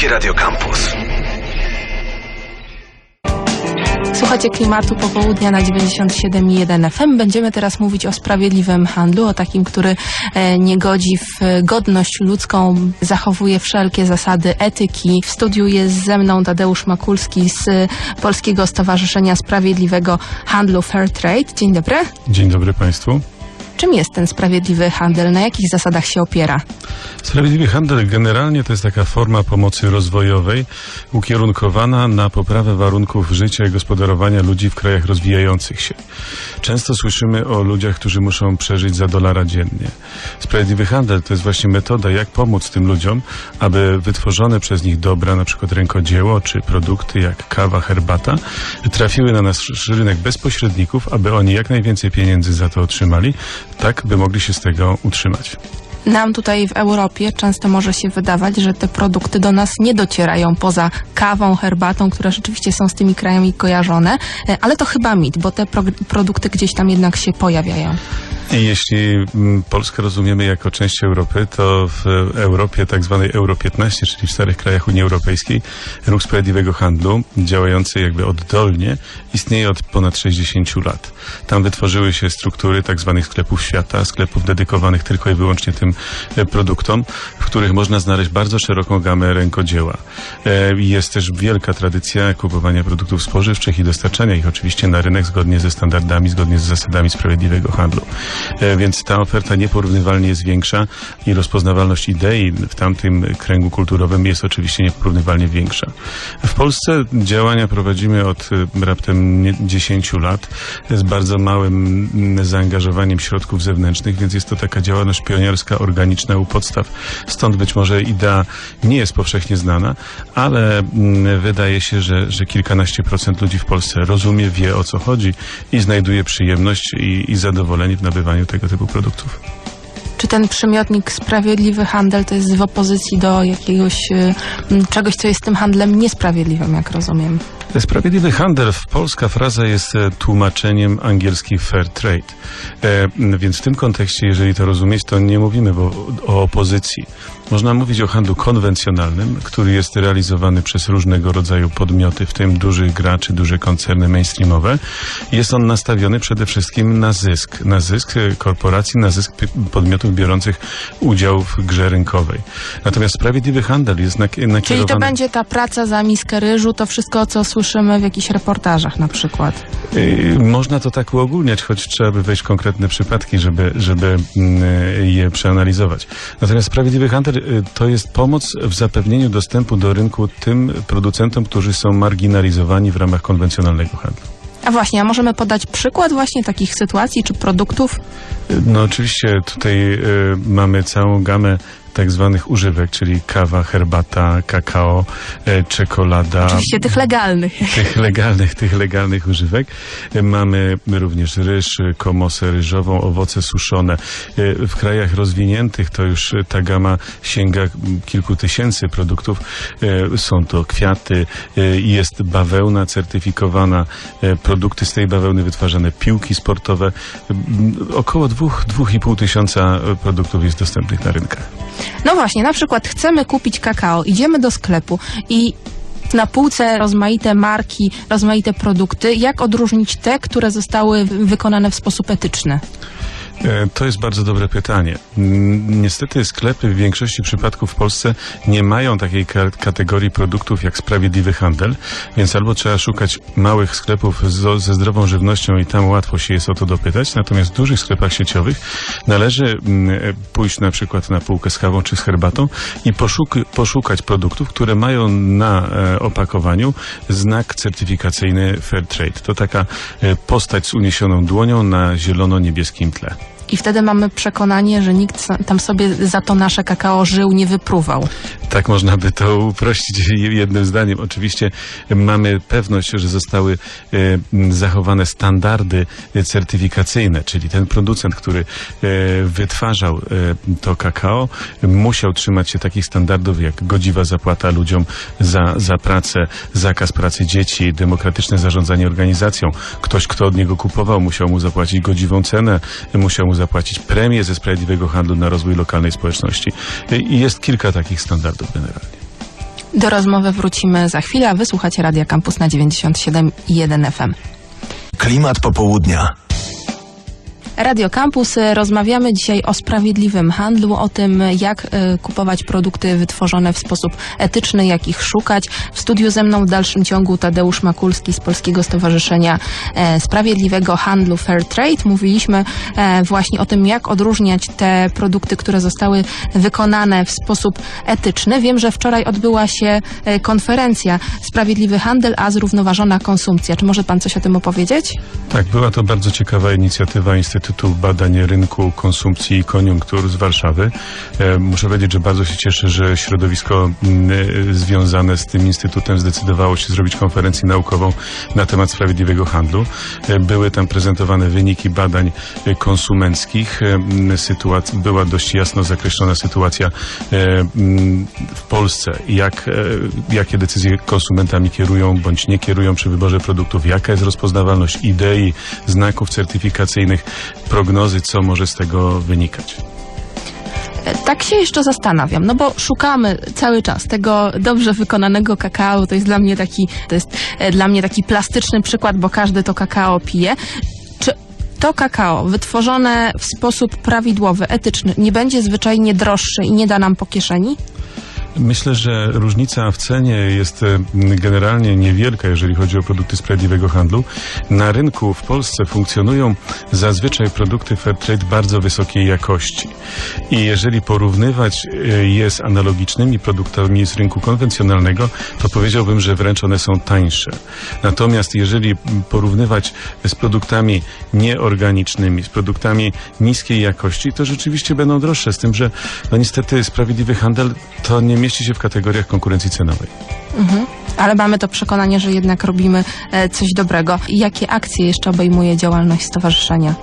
Polskie Radio Campus. Słuchacie klimatu popołudnia na 97,1 FM. Będziemy teraz mówić o sprawiedliwym handlu, o takim, który e, nie godzi w godność ludzką, zachowuje wszelkie zasady etyki. W studiu jest ze mną Tadeusz Makulski z Polskiego Stowarzyszenia Sprawiedliwego Handlu Fair Trade. Dzień dobry. Dzień dobry Państwu. Czym jest ten sprawiedliwy handel? Na jakich zasadach się opiera? Sprawiedliwy handel generalnie to jest taka forma pomocy rozwojowej ukierunkowana na poprawę warunków życia i gospodarowania ludzi w krajach rozwijających się. Często słyszymy o ludziach, którzy muszą przeżyć za dolara dziennie. Sprawiedliwy handel to jest właśnie metoda, jak pomóc tym ludziom, aby wytworzone przez nich dobra, na przykład rękodzieło czy produkty jak kawa, herbata, trafiły na nasz rynek bez pośredników, aby oni jak najwięcej pieniędzy za to otrzymali, tak by mogli się z tego utrzymać. Nam tutaj w Europie często może się wydawać, że te produkty do nas nie docierają poza kawą, herbatą, które rzeczywiście są z tymi krajami kojarzone, e, ale to chyba mit, bo te pro produkty gdzieś tam jednak się pojawiają. Jeśli mm, Polskę rozumiemy jako część Europy, to w Europie, tak zwanej Euro 15, czyli w starych krajach Unii Europejskiej, ruch sprawiedliwego handlu, działający jakby oddolnie, istnieje od ponad 60 lat. Tam wytworzyły się struktury tak zwanych sklepów świata, sklepów dedykowanych tylko i wyłącznie tym produktom, w których można znaleźć bardzo szeroką gamę rękodzieła. E, Jest też wielka tradycja kupowania produktów spożywczych i dostarczania ich oczywiście na rynek zgodnie ze standardami, zgodnie z zasadami sprawiedliwego handlu. E, Więc ta oferta nieporównywalnie jest większa i rozpoznawalność idei w tamtym kręgu kulturowym jest oczywiście nieporównywalnie większa. W Polsce działania prowadzimy od e, raptem nie- 10 lat z bardzo małym zaangażowaniem środków zewnętrznych, więc jest to taka działalność pionierska, organiczna u podstaw. Stąd być może idea nie jest powszechnie znana, ale mm, wydaje się, że, że kilkanaście procent ludzi w Polsce rozumie, wie o co chodzi i znajduje przyjemność i, i zadowolenie w nabywaniu tego typu produktów. Czy ten przymiotnik sprawiedliwy handel to jest w opozycji do jakiegoś y, czegoś, co jest tym handlem niesprawiedliwym, jak rozumiem? Sprawiedliwy handel, w polska fraza jest e, tłumaczeniem angielski fair trade. E, więc w tym kontekście, jeżeli to rozumieć, to nie mówimy bo, o opozycji. Można mówić o handlu konwencjonalnym, który jest realizowany przez różnego rodzaju podmioty, w tym dużych graczy, duże koncerny mainstreamowe. Jest on nastawiony przede wszystkim na zysk. Na zysk e, korporacji, na zysk podmiotów biorących udział w grze rynkowej. Natomiast sprawiedliwy handel jest nak- nakierowany... Czyli to będzie ta praca za miskę ryżu, to wszystko, co słyszymy w jakichś reportażach na przykład. Można to tak uogólniać, choć trzeba by wejść w konkretne przypadki, żeby, żeby mm, je przeanalizować. Natomiast sprawiedliwy handel y, to jest pomoc w zapewnieniu dostępu do rynku tym producentom, którzy są marginalizowani w ramach konwencjonalnego handlu. A właśnie, a możemy podać przykład właśnie takich sytuacji czy produktów? Y, No oczywiście tutaj y, mamy całą gamę tak zwanych używek, czyli kawa, herbata, kakao, e, czekolada. Oczywiście tych legalnych. tych legalnych, tych legalnych używek. E, Mamy również ryż, e, komosę ryżową, owoce suszone. E, W krajach rozwiniętych to już e, ta gama sięga kilku tysięcy produktów. E, Są to kwiaty, e, jest bawełna certyfikowana, e, produkty z tej bawełny wytwarzane, piłki sportowe. M, Około dwóch, dwóch i pół tysiąca e, produktów jest dostępnych na rynkach. No właśnie, na przykład chcemy kupić kakao, idziemy do sklepu i na półce rozmaite marki, rozmaite produkty. Jak odróżnić te, które zostały wy- wykonane w sposób etyczny? E, To jest bardzo dobre pytanie. Niestety sklepy w większości przypadków w Polsce nie mają takiej ka- kategorii produktów jak sprawiedliwy handel, więc albo trzeba szukać małych sklepów ze zdrową żywnością i tam łatwo się jest o to dopytać, natomiast w dużych sklepach sieciowych należy e, pójść na przykład na półkę z kawą czy z herbatą i poszuk- poszukać produktów, które mają na e, opakowaniu znak certyfikacyjny Fair Trade. To taka postać z uniesioną dłonią na zielono-niebieskim tle. I wtedy mamy przekonanie, że nikt tam sobie za to nasze kakao żył, nie wypruwał. Tak można by to uprościć jednym zdaniem. Oczywiście mamy pewność, że zostały e, zachowane standardy certyfikacyjne, czyli ten producent, który e, wytwarzał e, to kakao, musiał trzymać się takich standardów jak godziwa zapłata ludziom za, za pracę, zakaz pracy dzieci, demokratyczne zarządzanie organizacją. Ktoś, kto od niego kupował, musiał mu zapłacić godziwą cenę, musiał mu zapłacić premię ze sprawiedliwego handlu na rozwój lokalnej społeczności. I jest kilka takich standardów generalnie. Do rozmowy wrócimy za chwilę, a wysłuchacie Radia Campus na 97,1 FM. Klimat popołudnia. Radio Campus. Rozmawiamy dzisiaj o sprawiedliwym handlu, o tym, jak e, kupować produkty wytworzone w sposób etyczny, jak ich szukać. W studiu ze mną w dalszym ciągu Tadeusz Makulski z Polskiego Stowarzyszenia e, Sprawiedliwego Handlu Fair Trade. Mówiliśmy e, właśnie o tym, jak odróżniać te produkty, które zostały wykonane w sposób etyczny. Wiem, że wczoraj odbyła się konferencja Sprawiedliwy Handel, a zrównoważona konsumpcja. Czy może pan coś o tym opowiedzieć? Tak, była to bardzo ciekawa inicjatywa Instytutu Badań Rynku, Konsumpcji i Koniunktur z Warszawy. E, muszę powiedzieć, że bardzo się cieszę, że środowisko m, e, związane z tym instytutem zdecydowało się zrobić konferencję naukową na temat sprawiedliwego handlu. E, były tam prezentowane wyniki badań konsumenckich. E, m, sytuac- była dość jasno zakreślona sytuacja w Polsce, jak, jakie decyzje konsumentami kierują bądź nie kierują przy wyborze produktów, jaka jest rozpoznawalność idei, znaków certyfikacyjnych, prognozy, co może z tego wynikać. E, Tak się jeszcze zastanawiam, no bo szukamy cały czas tego dobrze wykonanego kakao. To jest dla mnie taki, to jest e, dla mnie taki plastyczny przykład, bo każdy to kakao pije. Czy to kakao wytworzone w sposób prawidłowy, etyczny, nie będzie zwyczajnie droższe i nie da nam po kieszeni? Myślę, że różnica w cenie jest e, generalnie niewielka, jeżeli chodzi o produkty sprawiedliwego handlu. Na rynku w Polsce funkcjonują zazwyczaj produkty Fairtrade bardzo wysokiej jakości. I jeżeli porównywać e, je z analogicznymi produktami z rynku konwencjonalnego, to powiedziałbym, że wręcz one są tańsze. Natomiast jeżeli porównywać z produktami nieorganicznymi, z produktami niskiej jakości, to rzeczywiście będą droższe. Z tym, że no niestety sprawiedliwy handel to nie mieści się w kategoriach konkurencji cenowej. Mhm. Ale mamy to przekonanie, że jednak robimy e, coś dobrego. Jakie akcje jeszcze obejmuje działalność stowarzyszenia?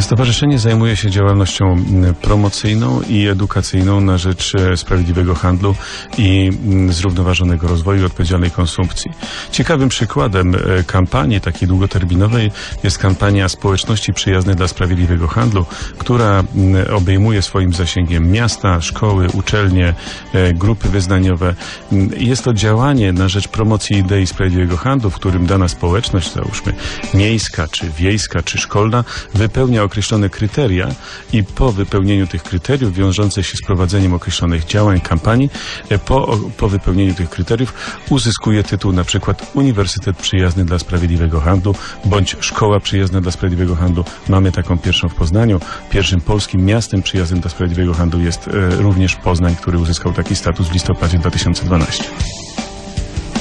Stowarzyszenie zajmuje się działalnością mm, promocyjną i edukacyjną na rzecz e, sprawiedliwego handlu i mm, zrównoważonego rozwoju i odpowiedzialnej konsumpcji. Ciekawym przykładem e, kampanii takiej długoterminowej jest kampania społeczności przyjaznej dla sprawiedliwego handlu, która mm, obejmuje swoim zasięgiem miasta, szkoły, uczelnie, e, grupy wyznaniowe. Jest to działanie na rzecz promocji idei sprawiedliwego handlu, w którym dana społeczność, załóżmy miejska, czy wiejska, czy szkolna, wypełnia określone kryteria i po wypełnieniu tych kryteriów wiążących się z prowadzeniem określonych działań, kampanii, e, po, po wypełnieniu tych kryteriów uzyskuje tytuł na przykład Uniwersytet Przyjazny dla Sprawiedliwego Handlu bądź Szkoła Przyjazna dla Sprawiedliwego Handlu. Mamy taką pierwszą w Poznaniu. Pierwszym polskim miastem przyjaznym dla Sprawiedliwego Handlu jest e, również Poznań, który uzyskał taki status w listopadzie 2012.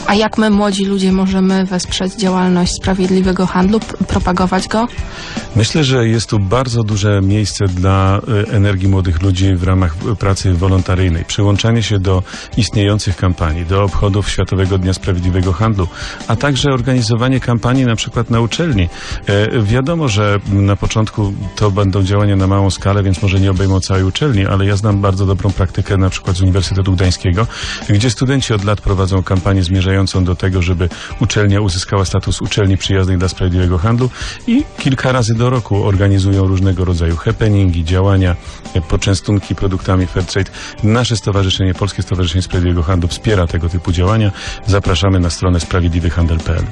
A jak my, młodzi ludzie, możemy wesprzeć działalność sprawiedliwego handlu, propagować go? Myślę, że jest tu bardzo duże miejsce dla e, energii młodych ludzi w ramach e, pracy wolontaryjnej. Przyłączanie się do istniejących kampanii, do obchodów Światowego Dnia Sprawiedliwego Handlu, a także organizowanie kampanii na przykład na uczelni. E, Wiadomo, że na początku to będą działania na małą skalę, więc może nie obejmą całej uczelni, ale ja znam bardzo dobrą praktykę na przykład z Uniwersytetu Gdańskiego, gdzie studenci od lat prowadzą kampanię zmierzającą do tego, żeby uczelnia uzyskała status uczelni przyjaznej dla sprawiedliwego handlu i kilka razy do roku organizują różnego rodzaju happeningi, działania, e, poczęstunki produktami Fairtrade. Nasze stowarzyszenie, Polskie Stowarzyszenie Sprawiedliwego Handlu wspiera tego typu działania. Zapraszamy na stronę sprawiedliwyhandel.pl.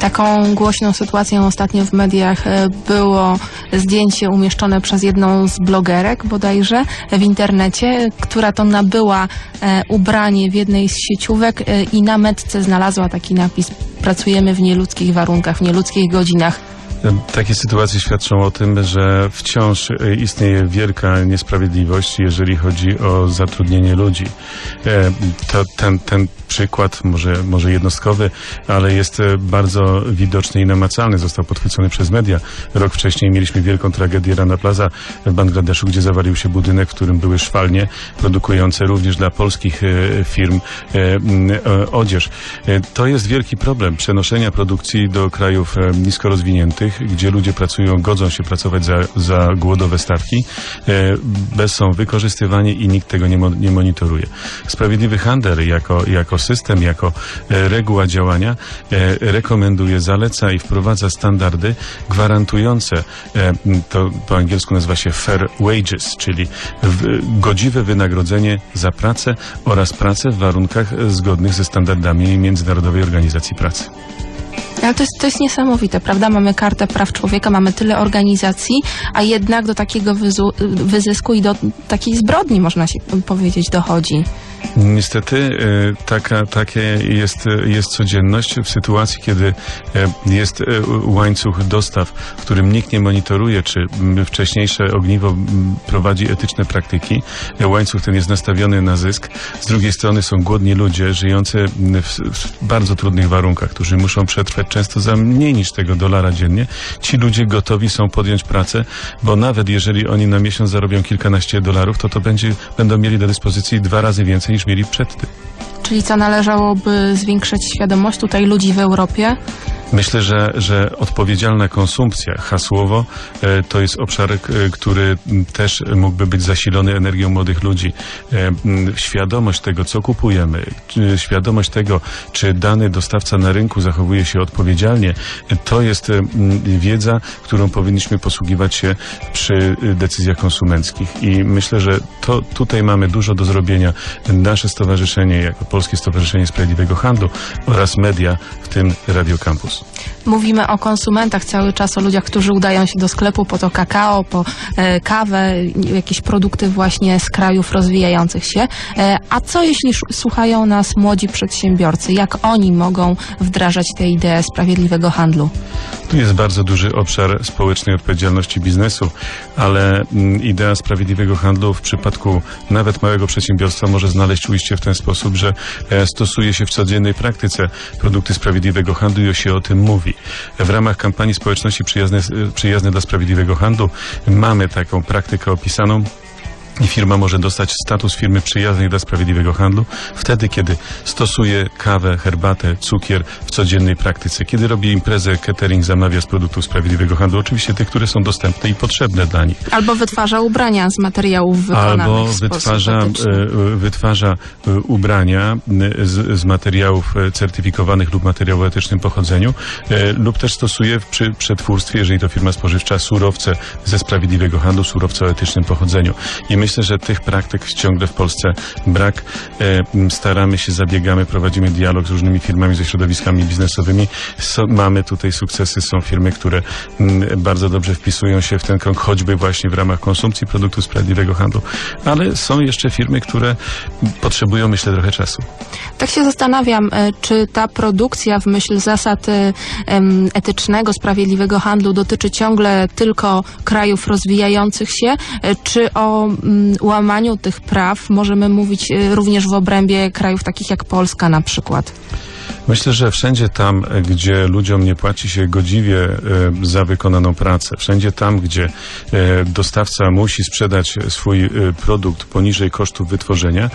Taką głośną sytuacją ostatnio w mediach e, było zdjęcie umieszczone przez jedną z blogerek bodajże w internecie, która to nabyła e, ubranie w jednej z sieciówek e, i na metce znalazła taki napis pracujemy w nieludzkich warunkach, w nieludzkich godzinach. Takie sytuacje świadczą o tym, że wciąż istnieje wielka niesprawiedliwość, jeżeli chodzi o zatrudnienie ludzi. To ten, ten przykład, może, może jednostkowy, ale jest e, bardzo widoczny i namacalny. Został podchwycony przez media. Rok wcześniej mieliśmy wielką tragedię Rana Plaza w Bangladeszu, gdzie zawalił się budynek, w którym były szwalnie produkujące również dla polskich e, firm e, odzież. To jest wielki problem przenoszenia produkcji do krajów nisko rozwiniętych gdzie ludzie pracują, godzą się pracować za, za głodowe stawki, bez są wykorzystywani i nikt tego nie, mo- nie monitoruje. Sprawiedliwy handel jako, jako system, jako e, reguła działania e, rekomenduje, zaleca i wprowadza standardy gwarantujące, e, to po angielsku nazywa się fair wages, czyli godziwe wynagrodzenie za pracę oraz pracę w warunkach zgodnych ze standardami Międzynarodowej Organizacji Pracy. Ale to jest, to jest niesamowite, prawda? Mamy kartę praw człowieka, mamy tyle organizacji, a jednak do takiego wyzu, wyzysku i do takiej zbrodni, można się powiedzieć, dochodzi. Niestety e, taka, takie jest, jest codzienność w sytuacji, kiedy e, jest e, łańcuch dostaw, w którym nikt nie monitoruje, czy wcześniejsze ogniwo prowadzi etyczne praktyki. Łańcuch ten jest nastawiony na zysk. Z drugiej strony są głodni ludzie żyjący w, w bardzo trudnych warunkach, którzy muszą przetrwać często za mniej niż tego dolara dziennie. Ci ludzie gotowi są podjąć pracę, bo nawet jeżeli oni na miesiąc zarobią kilkanaście dolarów, to to będzie, będą mieli do dyspozycji dwa razy więcej niż mieli przedtem. Czyli co należałoby zwiększać świadomość tutaj ludzi w Europie? Myślę, że, że odpowiedzialna konsumpcja hasłowo e, to jest obszar, e, który też mógłby być zasilony energią młodych ludzi. E, świadomość tego, co kupujemy, świadomość tego, czy dany dostawca na rynku zachowuje się odpowiedzialnie, to jest wiedza, którą powinniśmy posługiwać się przy decyzjach konsumenckich. I myślę, że to tutaj mamy dużo do zrobienia. Nasze stowarzyszenie, jako Polskie Stowarzyszenie Sprawiedliwego Handlu oraz media, w tym Radio Campus. Mówimy o konsumentach cały czas, o ludziach, którzy udają się do sklepu po to kakao, po e, kawę, jakieś produkty właśnie z krajów rozwijających się. E, a co jeśli słuchają nas młodzi przedsiębiorcy? Jak oni mogą wdrażać tę ideę sprawiedliwego handlu? Tu jest bardzo duży obszar społecznej odpowiedzialności biznesu, ale mm, idea sprawiedliwego handlu w przypadku nawet małego przedsiębiorstwa może znaleźć ujście w ten sposób, że stosuje się w codziennej praktyce produkty sprawiedliwego handlu i się o tym mówi. W ramach kampanii społeczności przyjazne, e, przyjazne dla sprawiedliwego handlu mamy taką praktykę opisaną. I firma może dostać status firmy przyjaznej dla sprawiedliwego handlu wtedy, kiedy stosuje kawę, herbatę, cukier w codziennej praktyce, kiedy robi imprezę, catering zamawia z produktów sprawiedliwego handlu, oczywiście tych, które są dostępne i potrzebne dla nich. Albo wytwarza ubrania z materiałów wykonanych Albo wytwarza, e, e, wytwarza e, ubrania z, z materiałów certyfikowanych lub materiału o etycznym pochodzeniu lub też stosuje w przy przetwórstwie, jeżeli to firma spożywcza, surowce ze sprawiedliwego handlu, surowce o etycznym pochodzeniu. I myślę, że tych praktyk ciągle w Polsce brak. E, Staramy się, zabiegamy, prowadzimy dialog z różnymi firmami, ze środowiskami biznesowymi. So, mamy tutaj sukcesy, są firmy, które bardzo dobrze wpisują się w ten krąg, choćby właśnie w ramach konsumpcji produktów sprawiedliwego handlu. Ale są jeszcze firmy, które potrzebują, myślę, trochę czasu. Tak się zastanawiam, e, czy ta produkcja w myśl zasad e, etycznego, sprawiedliwego handlu dotyczy ciągle tylko krajów rozwijających się, czy o łamaniu tych praw możemy mówić e, również w obrębie krajów takich jak Polska na przykład. Myślę, że wszędzie tam, gdzie ludziom nie płaci się godziwie e, za wykonaną pracę, wszędzie tam, gdzie e, dostawca musi sprzedać swój e, produkt poniżej kosztów wytworzenia,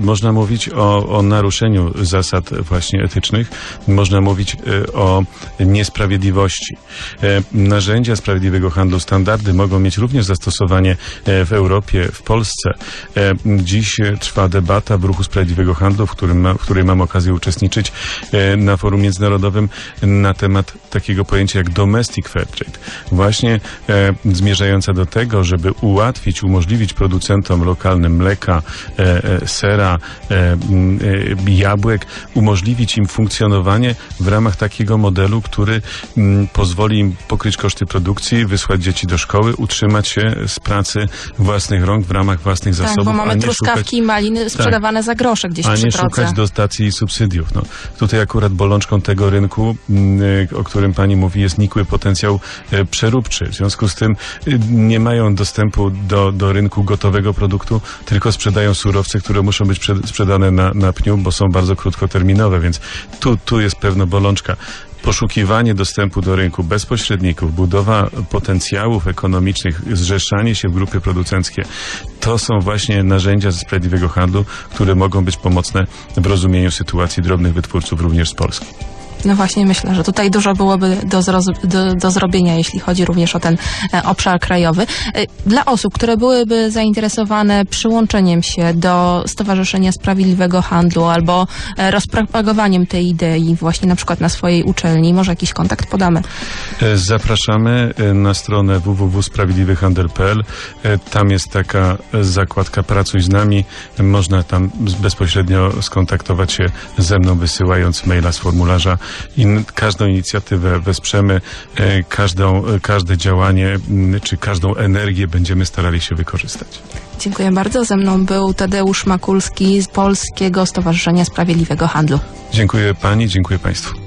można mówić o, o naruszeniu zasad właśnie etycznych, można mówić o niesprawiedliwości. Narzędzia sprawiedliwego handlu, standardy mogą mieć również zastosowanie w Europie, w Polsce. Dziś trwa debata w ruchu sprawiedliwego handlu, w, którym w której mam okazję uczestniczyć na forum międzynarodowym na temat takiego pojęcia jak domestic fair trade. Właśnie e, zmierzająca do tego, żeby ułatwić, umożliwić producentom lokalnym mleka, e, e, sera, e, e, jabłek, umożliwić im funkcjonowanie w ramach takiego modelu, który pozwoli im pokryć koszty produkcji, wysłać dzieci do szkoły, utrzymać się z pracy własnych rąk w ramach własnych Tak, zasobów, bo mamy truskawki szukać i maliny sprzedawane za grosze gdzieś a nie szukać dotacji i subsydiów. No, tutaj akurat bolączką tego rynku, mm, y, o którym pani mówi, jest nikły potencjał e, przeróbczy. W związku z tym y, nie mają dostępu do, do rynku gotowego produktu, tylko sprzedają surowce, które muszą być przed- sprzedane na, na pniu, bo są bardzo krótkoterminowe, więc tu, tu jest pewna bolączka. Poszukiwanie dostępu do rynku bez pośredników, budowa potencjałów ekonomicznych, zrzeszanie się w grupy producenckie, to są właśnie narzędzia ze sprawiedliwego handlu, które mogą być pomocne w rozumieniu sytuacji drobnych wytwórców również z Polski. No właśnie myślę, że tutaj dużo byłoby do, do, do zrobienia, jeśli chodzi również o ten e, obszar krajowy. E, Dla osób, które byłyby zainteresowane przyłączeniem się do Stowarzyszenia Sprawiedliwego Handlu albo e, rozpropagowaniem tej idei właśnie na przykład na swojej uczelni, może jakiś kontakt podamy. Zapraszamy na stronę www.sprawiedliwyhandel.pl. Tam jest taka zakładka Pracuj z nami. Można tam bezpośrednio skontaktować się ze mną, wysyłając maila z formularza. I n- każdą inicjatywę wesprzemy, e, każdą, e, każde działanie czy każdą energię będziemy starali się wykorzystać. Dziękuję bardzo. Ze mną był Tadeusz Makulski z Polskiego Stowarzyszenia Sprawiedliwego Handlu. Dziękuję Pani, dziękuję Państwu.